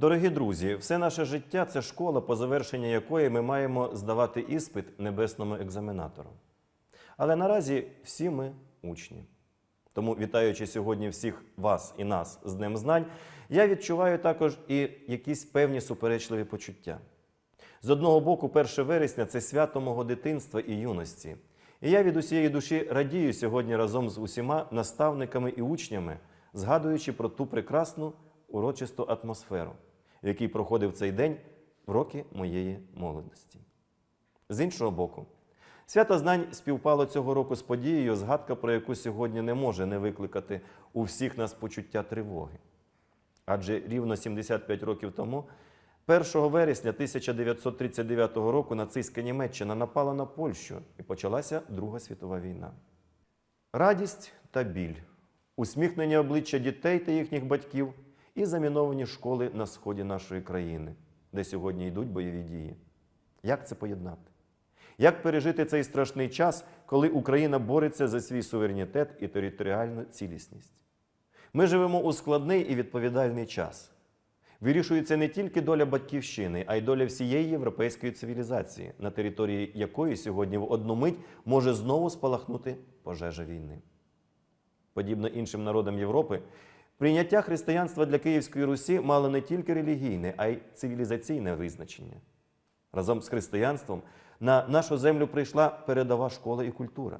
Дорогі друзі, все наше життя це школа, по завершенні якої ми маємо здавати іспит небесному екзаменатору. Але наразі всі ми учні. Тому, вітаючи сьогодні всіх вас і нас з Днем Знань, я відчуваю також і якісь певні суперечливі почуття. З одного боку, 1 вересня це свято мого дитинства і юності. І я від усієї душі радію сьогодні разом з усіма наставниками і учнями, згадуючи про ту прекрасну урочисту атмосферу, в якій проходив цей день в роки моєї молодості. З іншого боку, свято знань співпало цього року з подією, згадка про яку сьогодні не може не викликати у всіх нас почуття тривоги. Адже рівно 75 років тому, 1 вересня 1939 року, нацистська Німеччина напала на Польщу і почалася Друга світова війна. Радість та біль, усміхнені обличчя дітей та їхніх батьків і заміновані школи на сході нашої країни, де сьогодні йдуть бойові дії. Як це поєднати? Як пережити цей страшний час, коли Україна бореться за свій суверенітет і територіальну цілісність? Ми живемо у складний і відповідальний час. Вирішується не тільки доля батьківщини, а й доля всієї європейської цивілізації, на території якої сьогодні в одну мить може знову спалахнути пожежа війни. Подібно іншим народам Європи, прийняття християнства для Київської Русі мало не тільки релігійне, а й цивілізаційне визначення. Разом з християнством на нашу землю прийшла передова школа і культура.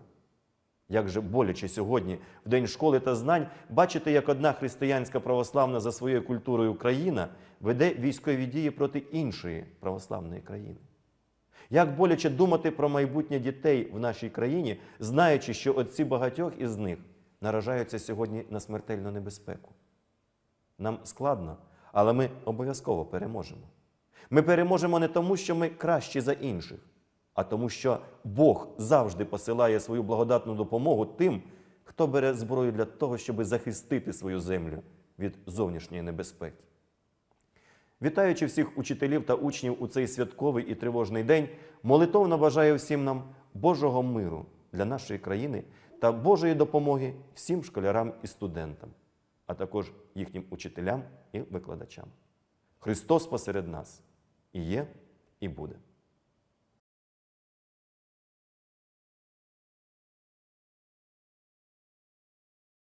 Як же боляче сьогодні, в День школи та знань, бачити, як одна християнська православна за своєю культурою країна веде військові дії проти іншої православної країни. Як боляче думати про майбутнє дітей в нашій країні, знаючи, що отці багатьох із них наражаються сьогодні на смертельну небезпеку. Нам складно, але ми обов'язково переможемо. Ми переможемо не тому, що ми кращі за інших, а тому, що Бог завжди посилає свою благодатну допомогу тим, хто бере зброю для того, щоб захистити свою землю від зовнішньої небезпеки. Вітаючи всіх учителів та учнів у цей святковий і тривожний день, молитовно бажаю всім нам Божого миру для нашої країни та Божої допомоги всім школярам і студентам, а також їхнім учителям і викладачам. Христос посеред нас і є, і буде.